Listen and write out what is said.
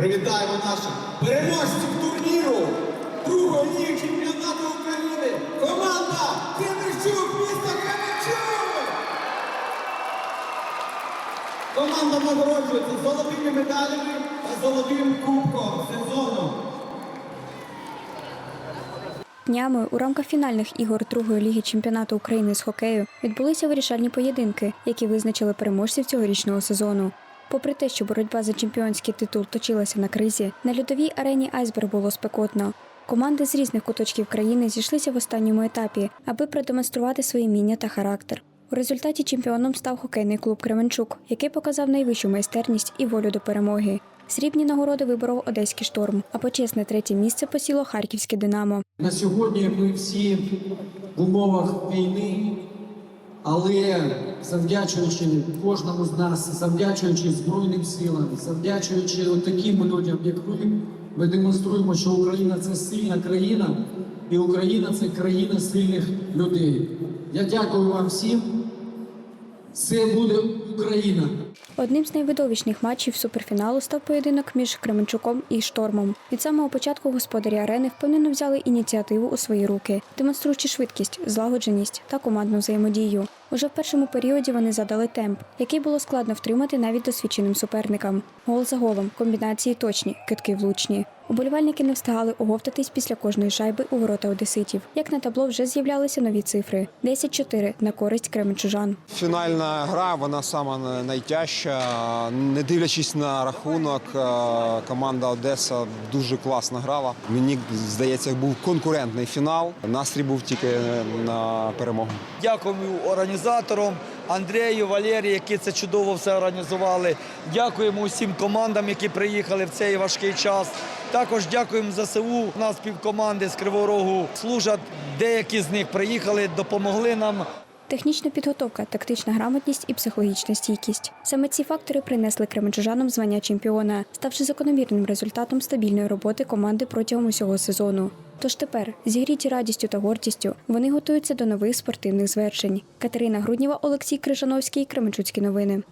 Привітаємо наших переможців турніру другої ліги чемпіонату України. Команда Кременчук, місто Кременчук! Команда нагороджується золотими медалями та золотим кубком сезону. Днями у рамках фінальних ігор другої ліги чемпіонату України з хокею відбулися вирішальні поєдинки, які визначили переможців цьогорічного сезону. Попри те, що боротьба за чемпіонський титул точилася на кризі, на льодовій арені Айсберг було спекотно. Команди з різних куточків країни зійшлися в останньому етапі, аби продемонструвати свої вміння та характер. У результаті чемпіоном став хокейний клуб Кременчук, який показав найвищу майстерність і волю до перемоги. Срібні нагороди виборов одеський шторм, а почесне третє місце посіло харківське Динамо. На сьогодні ми всі в умовах війни, але завдячуючи кожному з нас, завдячуючи Збройним силам, завдячуючи таким людям, як ви, ми демонструємо, що Україна це сильна країна, і Україна це країна сильних людей. Я дякую вам всім. Це буде Україна. Одним з найвидовищних матчів суперфіналу став поєдинок між Кременчуком і Штормом. Від самого початку господарі арени впевнено взяли ініціативу у свої руки, демонструючи швидкість, злагодженість та командну взаємодію. Уже в першому періоді вони задали темп, який було складно втримати навіть досвідченим суперникам. Гол за голом, комбінації точні, китки влучні. Уболівальники не встигали оговтатись після кожної шайби у ворота одеситів. Як на табло вже з'являлися нові цифри: 10-4 на користь кременчужан. Фінальна гра вона сама найтяжча. Не дивлячись на рахунок, е, команда Одеса дуже класно грала. Мені здається, був конкурентний фінал. Настрій був тільки на перемогу. Дякую організаторам Андрію, Валерію, які це чудово все організували. Дякуємо усім командам, які приїхали в цей важкий час. Також дякуємо ЗСУ. У нас півкоманди з Кривого Рогу служать. Деякі з них приїхали, допомогли нам. Технічна підготовка, тактична грамотність і психологічна стійкість. Саме ці фактори принесли кременчужанам звання чемпіона, ставши закономірним результатом стабільної роботи команди протягом усього сезону. Тож тепер, зігріті радістю та гордістю, вони готуються до нових спортивних звершень. Катерина Грудніва, Олексій Крижановський, Кременчуцькі новини.